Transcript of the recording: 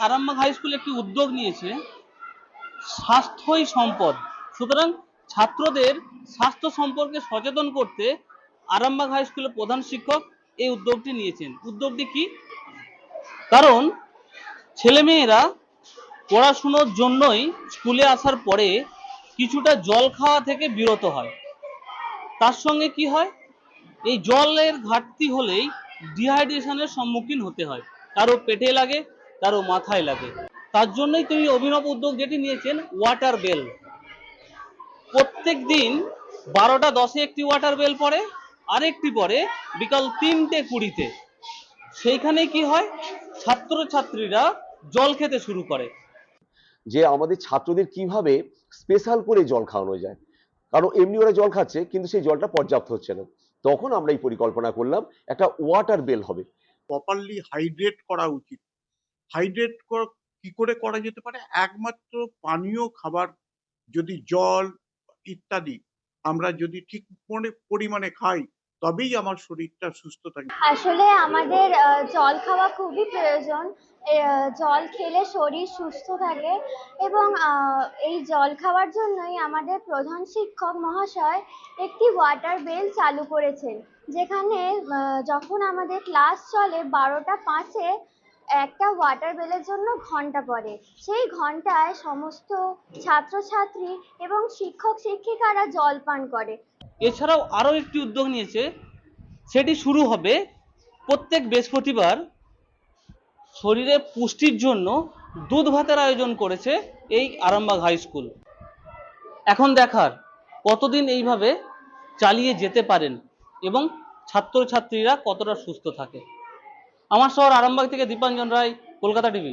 Arambagh high school একটি উদ্যোগ নিয়েছে, স্বাস্থ্যই সম্পদ। সুতরাং ছাত্রদের স্বাস্থ্য সম্পর্কে সচেতন করতে আরামবাগ হাই স্কুলের প্রধান শিক্ষক এই উদ্যোগটি নিয়েছেন। উদ্যোগটি কি? কারণ ছেলেমেয়েরা পড়াশুনোর জন্যই স্কুলে আসার পরে কিছুটা জল খাওয়া থেকে বিরত হয়। তার সঙ্গে কি হয়? এই জলের ঘাটতি হলেই ডিহাইড্রেশনের সম্মুখীন হতে হয়। কারও পেটে লাগে কারও মাথায় লাগে। তার জন্যই তিনি অভিনব উদ্যোগ যেটি নিয়েছেন ওয়াটার বেল প্রত্যেক দিন বারোটা দশে একটি ওয়াটার বেল পড়ে আরেকটি পরে বিকাল তিনটে কুড়িতে। সেইখানে কি হয়? ছাত্রছাত্রীরা জল খেতে শুরু করে। যে আমাদের ছাত্রদের কীভাবে স্পেশাল করে জল খাওয়ানো যায়। কারণ এমনি ওরা জল খাচ্ছে কিন্তু সেই জলটা পর্যাপ্ত হচ্ছে না। তখন আমরা এই পরিকল্পনা করলাম একটা ওয়াটার বেল হবে। প্রপারলি হাইড্রেট করা উচিত। হাইড্রেট কি করে করা যেতে পারে? একমাত্র পানীয় খাবার যদি জল ইত্যাদি আমরা যদি ঠিক পরিমাণে খাই, তবেই আমার শরীরটা সুস্থ থাকে। আসলে আমাদের জল খাওয়া খুবই প্রয়োজন। জল খেলে শরীর সুস্থ থাকে এবং এই জল খাওয়ার জন্যই আমাদের প্রধান শিক্ষক মহাশয় একটি ওয়াটার বেল চালু করেছেন। যেখানে যখন আমাদের ক্লাস চলে বারোটা পাঁচে একটা ওয়াটার বেলের জন্য ঘণ্টা পড়ে। সেই ঘন্টায় সমস্ত ছাত্রছাত্রী এবং শিক্ষক শিক্ষিকারা জল পান করে। এছাড়াও আরও একটি উদ্যোগ নিয়েছে, সেটি শুরু হবে প্রত্যেক বৃহস্পতিবার। শরীরে পুষ্টির জন্য দুধ ভাতের আয়োজন করেছে এই আরামবাগ হাই স্কুল। এখন দেখার কতদিন এইভাবে চালিয়ে যেতে পারেন এবং ছাত্রছাত্রীরা কতটা সুস্থ থাকে। আমার শহর আরামবাগ থেকে দীপাঞ্জন রায় কলকাতা টিভি।